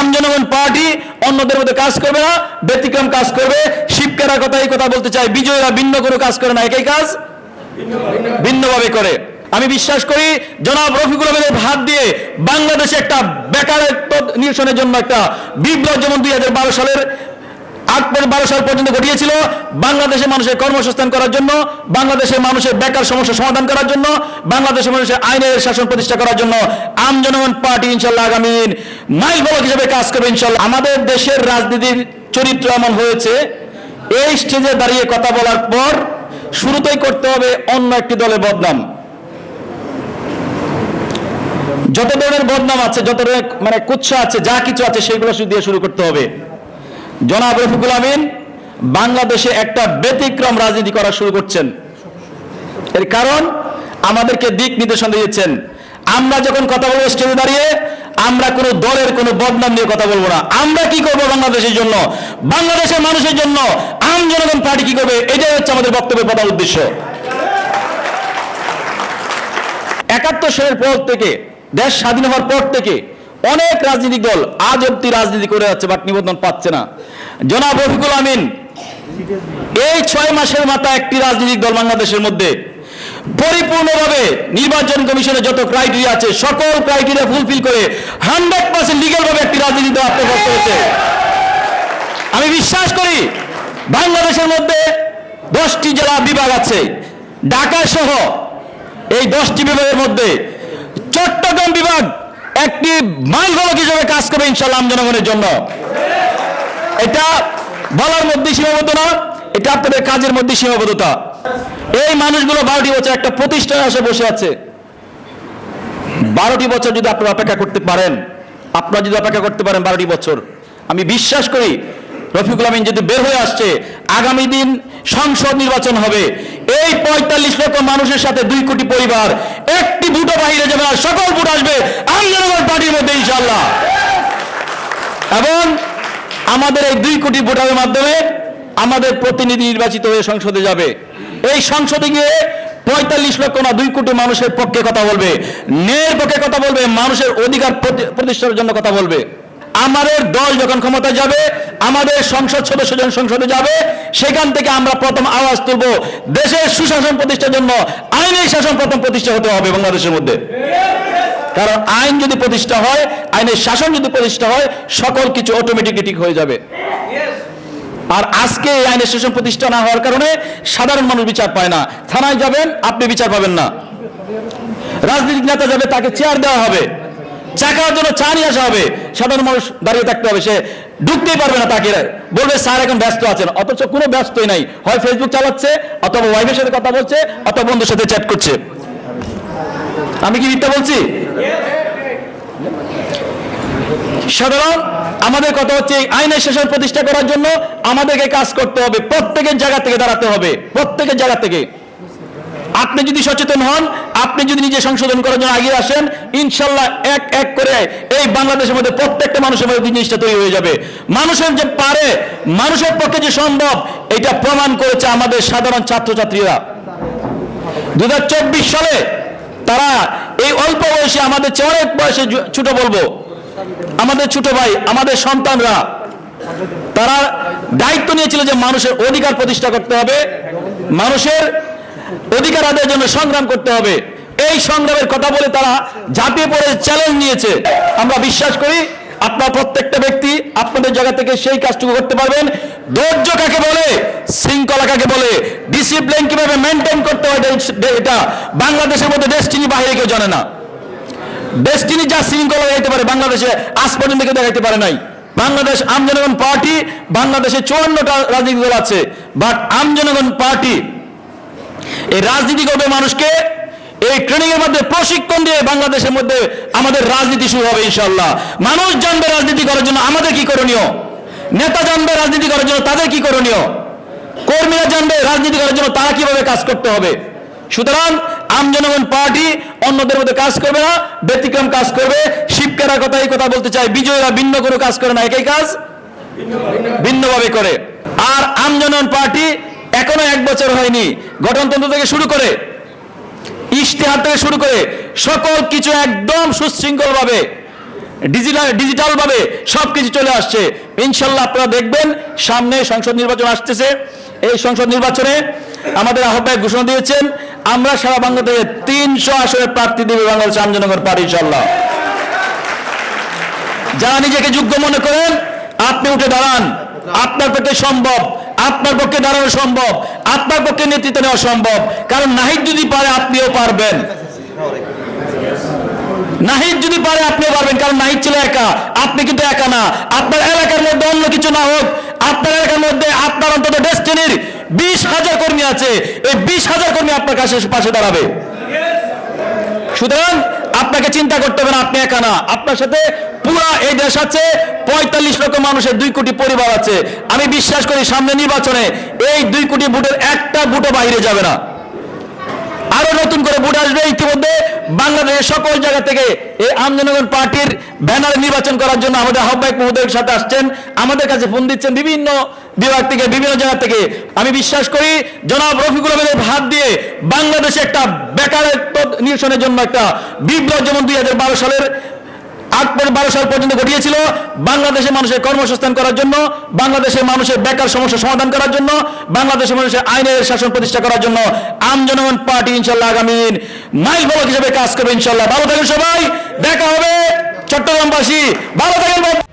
আম জনগণ পার্টি অন্যদের মধ্যে কাজ করবে না, ব্যতিক্রম কাজ করবে। শিবকেরা কথা এই কথা বলতে চাই বিজয়ীরা ভিন্ন কোনো কাজ করে না, একই কাজ? ভিন্নভাবে করে। আমি বিশ্বাস করি, জনাব রফিকুল আহমেদের হাত দিয়ে বাংলাদেশে একটা বেকারত্ব নিরসনের জন্য একটা বিপ্লব, যেমন দুই হাজার বারো সালের আট থেকে বারো সাল পর্যন্ত ঘটিয়েছিল বাংলাদেশের মানুষের কর্মসংস্থান করার জন্য, বাংলাদেশের মানুষের বেকার সমস্যা সমাধান করার জন্য, বাংলাদেশের মানুষের আইনের শাসন প্রতিষ্ঠা করার জন্য আম জনগণ পার্টি ইনশাল্লাহ আগামী মাইল বলক হিসেবে কাজ করবে ইনশাল্লাহ আমাদের দেশের রাজনীতির চরিত্র এমন হয়েছে, এই স্টেজে দাঁড়িয়ে কথা বলার পর শুরুতেই করতে হবে অন্য একটি দলের বদনাম। যত ধরনের বদনাম আছে, যত মানে কুচ্ছা আছে, যা কিছু আছে, সেগুলো শুধু দিয়ে শুরু করতে হবে। জনাব রফিকুল আমিন, বাংলাদেশে একটা ব্যতিক্রম রাজনীতি করা শুরু করছেন। এর কারণ আমাদেরকে দিক নির্দেশন দিয়েছেন। আমরা যখন কথা বলব স্টেজে দাঁড়িয়ে, আমরা কোনো দলের কোনো বদনাম নিয়ে কথা বলব না। আমরা কি করব বাংলাদেশের জন্য? বাংলাদেশের মানুষের জন্য আম জনগণ পার্টি কি করবে? এটাই হচ্ছে আমাদের বক্তব্যের প্রধান উদ্দেশ্য। একাত্তর সালের পর থেকে, দেশ স্বাধীন হওয়ার পর থেকে অনেক রাজনৈতিক দল আজ অব্দি রাজনীতি করে যাচ্ছে, বাট নিবন্ধন পাচ্ছে না। জনাব রফিকুল আমিন, এই ছয় মাসের মাথায় একটি রাজনৈতিক দল বাংলাদেশের মধ্যে পরিপূর্ণভাবে নির্বাচন কমিশনের যত ক্রাইটেরিয়া আছে, সকল ক্রাইটেরিয়া ফুলফিল করে হান্ড্রেড পার্সেন্ট লিগেল ভাবে একটি রাজনীতি দল আত্মপ্রস্ত হয়েছে আমি বিশ্বাস করি বাংলাদেশের মধ্যে দশটি জেলা বিভাগ আছে, ঢাকা সহ এই দশটি বিভাগের মধ্যে চট্টগ্রাম বিভাগ একটি মাইল ফলক হিসেবে কাজ করবে ইনশাল্লাহ জনগণের জন্য। এটা বলার মধ্যে সীমাবদ্ধ না, এটা আপনাদের কাজের মধ্যে সীমাবদ্ধতা। এই মানুষগুলো বারোটি বছর একটা প্রতিষ্ঠানে এসে বসে আছে। বারোটি বছর যদি আপনারা অপেক্ষা করতে পারেন, আপনারা যদি অপেক্ষা করতে পারেন বারোটি বছর, আমি বিশ্বাস করি রফিকুল আমিন যদি বের হয়ে আসছে, আগামী দিন সংসদ নির্বাচন হবে। এই পঁয়তাল্লিশ লক্ষ মানুষের সাথে দুই কোটি পরিবার, একটি ভোটও বাহিরে যাবে না, সকল ভোট আসবে আন্দোলন পার্টির মধ্যে ইনশাল্লাহ এবং আমাদের এই দুই কোটি ভোটারের মাধ্যমে আমাদের প্রতিনিধি নির্বাচিত হয়ে সংসদে যাবে। এই সংসদে গিয়ে পঁয়তাল্লিশ লক্ষ না দুই কোটি মানুষের পক্ষে কথা বলবে। ন্যায়ের পক্ষে কথা বলবে, মানুষের অধিকার প্রতি- প্রতিষ্ঠার জন্য কথা বলবে। আমাদের দল যখন ক্ষমতা যাবে, আমাদের সংসদ সদস্য যখন সংসদে যাবে, সেখান থেকে আমরা প্রথম আওয়াজ তুলব, দেশের সুশাসন প্রতিষ্ঠার জন্য আইনের শাসন প্রথম প্রতিষ্ঠা হতে হবে বাংলাদেশের মধ্যে। কারণ আইন যদি প্রতিষ্ঠা হয়, আইনের শাসন যদি প্রতিষ্ঠা হয়, সকল কিছু অটোমেটিকলি ঠিক হয়ে যাবে। আর আজকে এই আইনের শাসন প্রতিষ্ঠা না হওয়ার কারণে সাধারণ মানুষ বিচার পায় না। থানায় যাবেন, আপনি বিচার পাবেন না। রাজনৈতিক নেতা যাবে, তাকে চেয়ার দেওয়া হবে। চা খাওয়ার জন্য চা নিয়ে আসা হবে। সাধারণ মানুষ দাঁড়িয়ে থাকতে হবে, সে ঢুকতেই পারবে না তাকে। বলবে, স্যার, এখন ব্যস্ত আছেন। অথচ কোনো ব্যস্তই নাই। হয় ফেসবুক চালাচ্ছে, অথবা ওয়াইফের সাথে কথা বলছে, অথবা বন্ধুর সাথে চ্যাট করছে। আমি কি মিথ্যা বলছি? সাধারণ, আমাদের কথা হচ্ছে এই আইনের শাসন প্রতিষ্ঠা করার জন্য আমাদেরকে কাজ করতে হবে, প্রত্যেকের জায়গা থেকে দাঁড়াতে হবে, প্রত্যেকের জায়গা থেকে। আপনি যদি সচেতন হন, আপনি যদি নিজে সংশোধন করার জন্য এগিয়ে আসেন, ইনশাল্লাহ এক এক করে এই বাংলাদেশের মধ্যে প্রত্যেকটা মানুষের মধ্যে জিনিসটা তৈরি হয়ে যাবে। মানুষের যে পারে, মানুষের পক্ষে যে সম্ভব, এটা প্রমাণ করেছে আমাদের সাধারণ ছাত্রছাত্রীরা। দু হাজার চব্বিশ সালে তারা এই অল্প বয়সে আমাদের চেয়ে অনেক বয়সে ছোট বলব। আমাদের ছোট ভাই, আমাদের সন্তানরা, তারা দায়িত্ব নিয়েছিল যে মানুষের অধিকার প্রতিষ্ঠা করতে হবে, মানুষের অধিকার আদায়ের জন্য সংগ্রাম করতে হবে। এই সংগ্রামের কথা বলে তারা ঝাঁপিয়ে পড়ে চ্যালেঞ্জ নিয়েছে। আমরা বিশ্বাস করি, আপনার প্রত্যেকটা ব্যক্তি আপনাদের জায়গা থেকে সেই কাজটুকু করতে পারবেন। ধৈর্য কাকে বলে? শৃঙ্খলা কাকে বলে? ডিসিপ্লিন কীভাবে মেনটেন করতে হয় এটা- বাংলাদেশের মধ্যে ডেস্টিনি বাইরে কেউ জানে না। ডেস্টিনি যা শৃঙ্খলা দেখাইতে পারে, বাংলাদেশে আজ পর্যন্ত কেউ দেখাইতে পারে নাই। বাংলাদেশ আম জনগণ পার্টি বাংলাদেশে চুয়ান্নটা রাজনৈতিক দল আছে বাট আম জনগণ পার্টি এই রাজনীতি করবে মানুষকে, এই ট্রেনিং এর মধ্যে প্রশিক্ষণ দিয়ে বাংলাদেশের মধ্যে আমাদের রাজনীতি শুরু হবে ইনশাল্লাহ মানুষ জানবে রাজনীতি করার জন্য আমাদের কি করণীয়? নেতা জানবে রাজনীতি করার জন্য তাদের কি করণীয়? কর্মীরা জানবে রাজনীতি করার জন্য তারা কীভাবে কাজ করতে হবে। সুতরাং আম জনগণ পার্টি অন্যদের মধ্যে কাজ করবে না, ব্যতিক্রম কাজ করবে। শিবকেরা কথা এই কথা বলতে চাই বিজয়ীরা ভিন্ন কোনো কাজ করে না, একই কাজ? ভিন্নভাবে করে। আর আম জনগণ পার্টি এখনও এক বছর হয়নি, গঠনতন্ত্র থেকে শুরু করে, ইশতেহার থেকে শুরু করে সকল কিছু একদম সুশৃঙ্খল ভাবে ডিজিটাল ডিজিটাল ভাবে সবকিছু চলে আসছে। ইনশাল্লাহ আপনারা দেখবেন, সামনে সংসদ নির্বাচন আসতেছে। এই সংসদ নির্বাচনে আমাদের আহ্বায়ক ঘোষণা দিয়েছেন, আমরা সারা বাংলা থেকে তিনশো আসনের প্রার্থী দেবে বাংলাদেশ আমজনগর পার্টি ইনশাল্লাহ যারা নিজেকে যোগ্য মনে করেন, আপনি উঠে দাঁড়ান। আপনার পক্ষে সম্ভব, আপনার পক্ষে দাঁড়ানো সম্ভব, আপনার পক্ষে নেতৃত্ব নেওয়া সম্ভব। কারণ নাহিদ যদি পারে, আপনিও পারবেন। নাহিদ যদি পারে, আপনিও পারবেন। কারণ নাহিদ ছিল একা, আপনি কিন্তু একা না। আপনার এলাকার মধ্যে অন্য কিছু না হোক আপনার এলাকার মধ্যে আপনার অন্তত ডেস্টিনির বিশ হাজার কর্মী আছে। এই বিশ হাজার কর্মী আপনার কাছে পাশে দাঁড়াবে। সুতরাং আপনাকে চিন্তা করতে হবে না, আপনি একা না। আপনার সাথে পুরা এই দেশ আছে, পঁয়তাল্লিশ লক্ষ মানুষের দুই কোটি পরিবার আছে। আমি বিশ্বাস করি সামনে নির্বাচনে এই দুই কোটি ভোটের একটা ভোটও বাইরে যাবে না। আরও নতুন করে ভোট আসবে ইতিমধ্যে বাংলাদেশের সকল জায়গা থেকে এই আমজনগণ পার্টির ব্যানার নির্বাচন করার জন্য আমাদের আহ্বায়ক মহোদয়ের সাথে আসছেন। আমাদের কাছে ফোন দিচ্ছেন বিভিন্ন বিভাগ থেকে, বিভিন্ন জায়গা থেকে। আমি বিশ্বাস করি, জনাব রফিকুল আহমেদের হাত দিয়ে বাংলাদেশে একটা বেকারত্ব নিরসনের জন্য একটা বিপ্লব, যেমন দুই হাজার বারো সালের আট বারো সাল পর্যন্ত ঘটিয়েছিল বাংলাদেশের মানুষের কর্মসংস্থান করার জন্য, বাংলাদেশের মানুষের বেকার সমস্যা সমাধান করার জন্য, বাংলাদেশের মানুষের আইনের শাসন প্রতিষ্ঠা করার জন্য আম জনগণ পার্টি ইনশাল্লাহ আগামী মাইল বলক হিসেবে কাজ করবে ইনশাল্লাহ ভালো থাকেন সবাই, দেখা হবে চট্টগ্রামবাসী। ভালো থাকেন